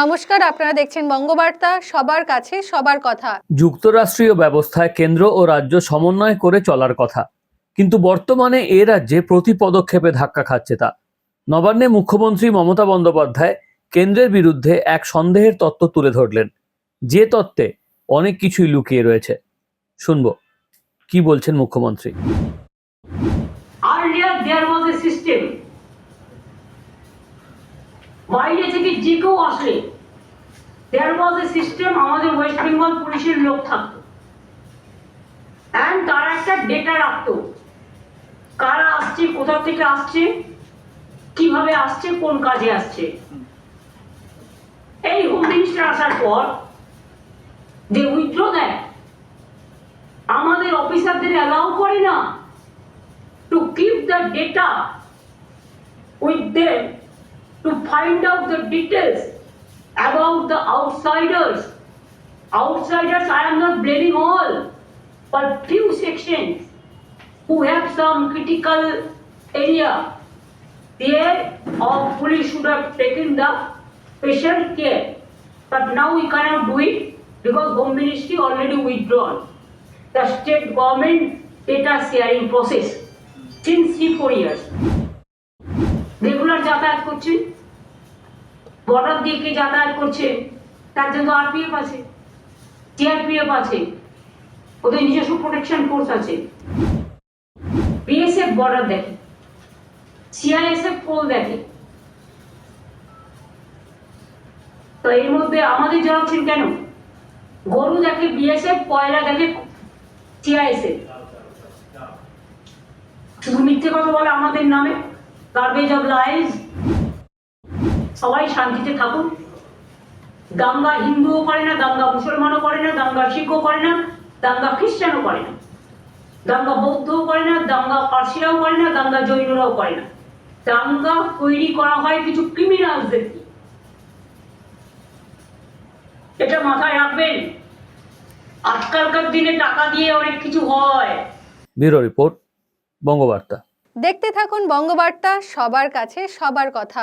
নমস্কার আপনারা দেখছেন বঙ্গবার্তা সবার কাছে সবার কথা। যুক্তরাষ্ট্রীয় ব্যবস্থায় কেন্দ্র ও রাজ্য সমন্বয় করে চলার কথা। কিন্তু বর্তমানে এ রাজ্যে প্রতি পদক্ষেপে ধাক্কা খাচ্ছে তা। নবান্নে মুখ্যমন্ত্রী মমতা বন্দ্যোপাধ্যায় কেন্দ্রের বিরুদ্ধে এক সন্দেহের তত্ত্ব তুলে ধরলেন। যে তত্ত্বে অনেক কিছুই লুকিয়ে রয়েছে। শুনব কি বলছেন মুখ্যমন্ত্রী? Earlier there was a system. বাইরে থেকে যে কেউ আসলে there was a system আমাদের ওয়েস্ট বেঙ্গল পুলিশের লোক থাকতো। অ্যান্ড তারা একটা ডেটা রাখতো। কারা আসছে, কোথা থেকে আসছে, কীভাবে আসছে, কোন কাজে আসছে। এই হোম মিনিস্টার আসার পর যে উইথড্র দেয়, আমাদের অফিসারদের অ্যালাউ করে না to keep the data with them to find out the details about the outsiders. Outsiders, I am not blaming all, but few sections who have some critical area. There, our police should have taken the special care. But now we cannot do it because Home Ministry already withdrawn. The state government data sharing process since three, four years. Regular যাতায়াত করছে border দিয়ে কে যাতায়াত করছে, তার জন্য RPF আছে টিআরপিএফ আছে, ওদের নিজস্ব প্রোটেকশন ফোর্স আছে। বিএসএফ বর্ডার দেখে সিআইএসএফ পোল দেখে। তো এর মধ্যে আমাদের জানাচ্ছেন কেন? গরু দেখে বিএসএফ কয়লা দেখে সিআইএসএফ শুধু মিথ্যে কথা বলে আমাদের নামে? গার্বেজ অফ লাইজ সবাই শান্তিতে থাকুন। দাঙ্গা হিন্দুও করে না দাঙ্গা মুসলমানও করে না দাঙ্গা শিখও করে না দাঙ্গা খ্রিস্টানও করে না। দাঙ্গা বৌদ্ধও করে না দাঙ্গা পার্সিরাও করে না দাঙ্গা জৈনরাও করে না। দাঙ্গা তৈরি করা হয় কিছু ক্রিমিনালসদের এটা মাথায় রাখবেন। আজকালকার দিনে টাকা দিয়ে অনেক কিছু হয়। Bureau report Bangabarta. দেখতে থাকুন বঙ্গবার্তা সবার কাছে সবার কথা।